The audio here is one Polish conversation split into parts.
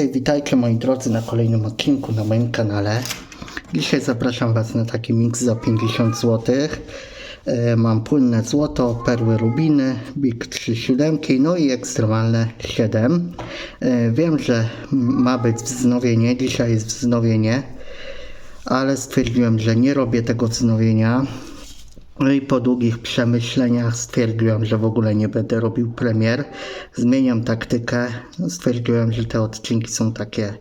Hej, witajcie moi drodzy na kolejnym odcinku na moim kanale. Dzisiaj zapraszam Was na taki miks za 50 zł. E, Mam płynne złoto, perły rubiny, Big 3 siódemki, no i ekstremalne 7. E, Wiem, że ma być wznowienie, dzisiaj jest wznowienie, ale stwierdziłem, że nie robię tego wznowienia. No i po długich przemyśleniach stwierdziłem, że w ogóle nie będę robił premier. Zmieniam taktykę. No, Stwierdziłem, że te odcinki są takie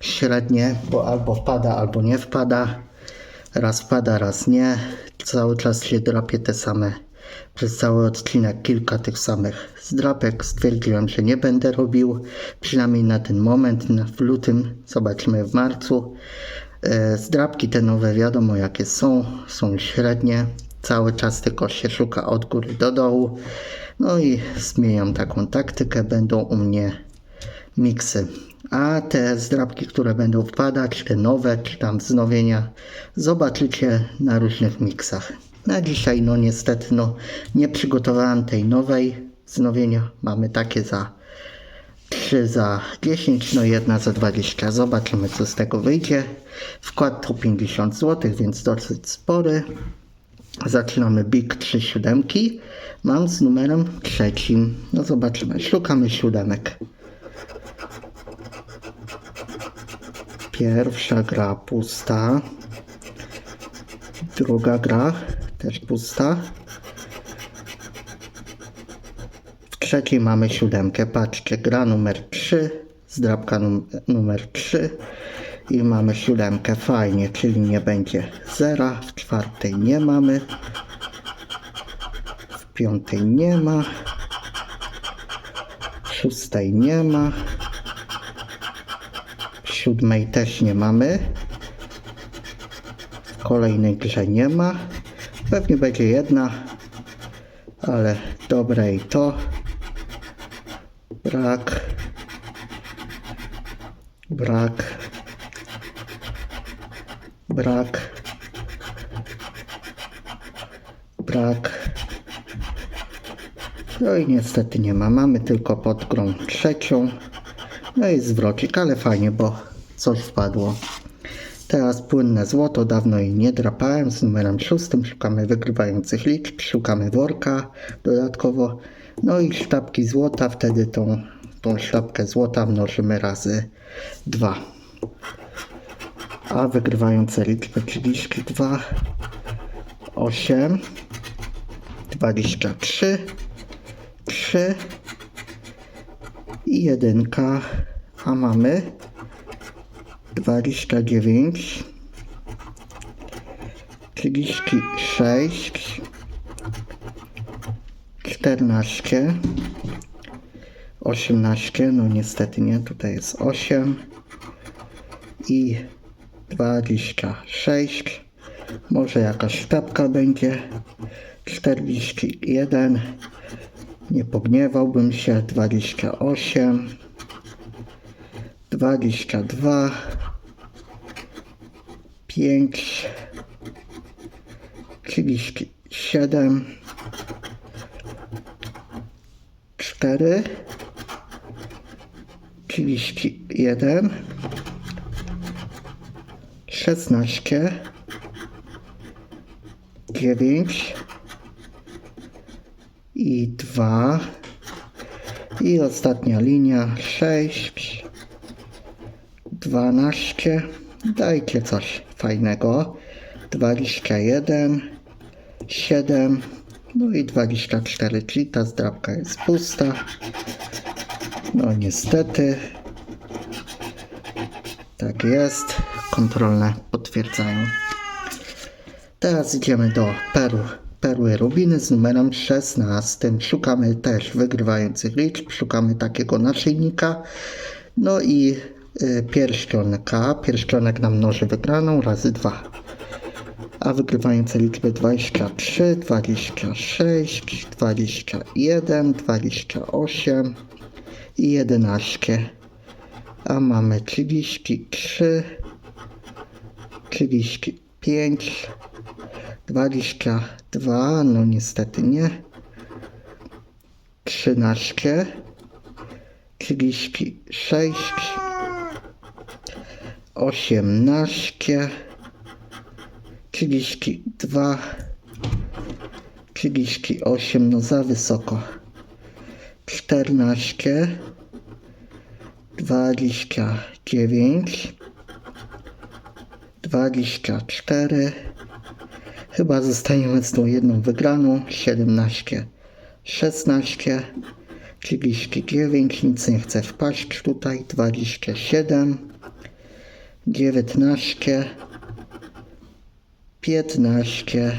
średnie, bo albo wpada, albo nie wpada. Raz wpada, raz nie. Cały czas się drapie te same. Przez cały odcinek kilka tych samych zdrapek. Stwierdziłem, że nie będę robił. Przynajmniej na ten moment, w lutym. Zobaczymy w marcu. E, Zdrapki te nowe wiadomo jakie są, są średnie. Cały czas tylko się szuka od góry do dołu. No i zmieniam taką taktykę, będą u mnie miksy. A te zdrapki, które będą wpadać, te nowe, czy tam wznowienia, zobaczycie na różnych miksach. Na dzisiaj, no niestety, no nie przygotowałem tej nowej wznowienia. Mamy takie za 3 za 10, no jedna za 20. Zobaczymy co z tego wyjdzie. Wkład to 50 zł, więc dosyć spory. Zaczynamy Big 3 siódemki. Mam z numerem trzecim. No zobaczymy. Szukamy siódemek. Pierwsza gra pusta. Druga gra też pusta. W trzeciej mamy siódemkę. Patrzcie, gra numer 3, zdrabka num numer 3 i mamy siódemkę. Fajnie, czyli nie będzie zera. W czwartej nie mamy. W piątej nie ma. W szóstej nie ma. W siódmej też nie mamy. W kolejnej grze nie ma. Pewnie będzie jedna, ale dobre i to. Brak. Brak. Brak. Brak. No i niestety nie ma. Mamy tylko pod grą trzecią. No i zwrocik, ale fajnie, bo coś wpadło. Teraz płynne złoto, dawno jej nie drapałem, z numerem szóstym szukamy wygrywających liczb, szukamy worka dodatkowo, no i sztabki złota, wtedy tą, tą sztabkę złota mnożymy razy dwa. A wygrywające liczby 32, 8, 23, 3 i jedynka, a mamy 29 36 14 18 no niestety nie tutaj jest 8 i 26 może jakaś sztabka będzie. 41 nie pogniewałbym się. 28 22 5 37 4 31 16 9 i 2 i ostatnia linia 6 12 dajcie coś fajnego. 21 7 no i 24 czyli ta zdrabka jest pusta. No niestety. Tak jest. Kontrolne potwierdzają Teraz idziemy do perł, perły rubiny z numerem 16. Szukamy też wygrywających liczb, szukamy takiego naszyjnika. No i y, pierścionka. Pierścionek nam mnoży wygraną razy 2. A wygrywające liczby 23, 26, 21, 28 i 11. A mamy 33, 35, 22, no niestety nie. 13, 36, osiemnaście, trzydzieści dwa, trzydzieści osiem, no za wysoko, czternaście, dwadzieścia dziewięć, dwadzieścia cztery, chyba zostaniemy z tą jedną wygraną, siedemnaście, szesnaście, 39, nic nie chce wpaść tutaj, 27, 19, 15,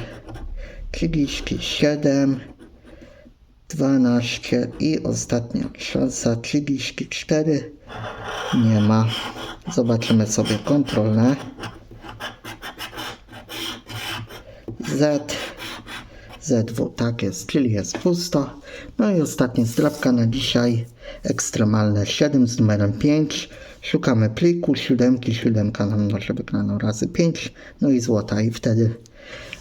37, 12 i ostatnia szansa 34. Nie ma. Zobaczymy sobie kontrolne. Z. ZW, tak jest, czyli jest pusto. No i ostatnia zdrabka na dzisiaj. Ekstremalne 7 z numerem 5. Szukamy pliku, siódemki, siódemka nam mnoży wygraną razy 5. No i złota i wtedy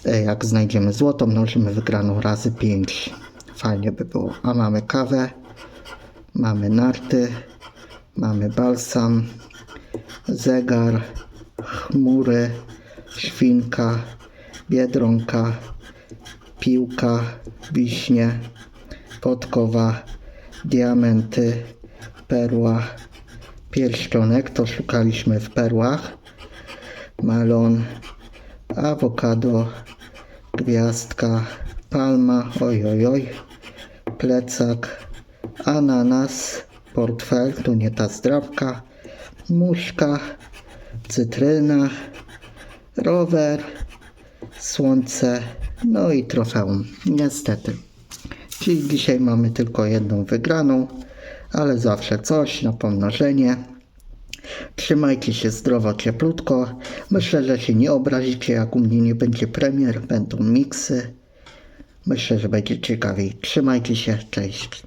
e, jak znajdziemy złoto, mnożymy wygraną razy 5. Fajnie by było. A mamy kawę, mamy narty, mamy balsam, zegar, chmury, świnka, biedronka, piłka, wiśnie, podkowa, diamenty, perła, pierścionek, to szukaliśmy w perłach, melon, awokado, gwiazdka, palma, oj, oj, oj, plecak, ananas, portfel, tu nie ta zdrawka, muszka, cytryna, rower, słońce, no i trofeum. Niestety. Czyli dzisiaj mamy tylko jedną wygraną, ale zawsze coś na pomnożenie. Trzymajcie się zdrowo, cieplutko. Myślę, że się nie obrazicie, jak u mnie nie będzie premier, będą miksy. Myślę, że będzie ciekawiej. Trzymajcie się, cześć.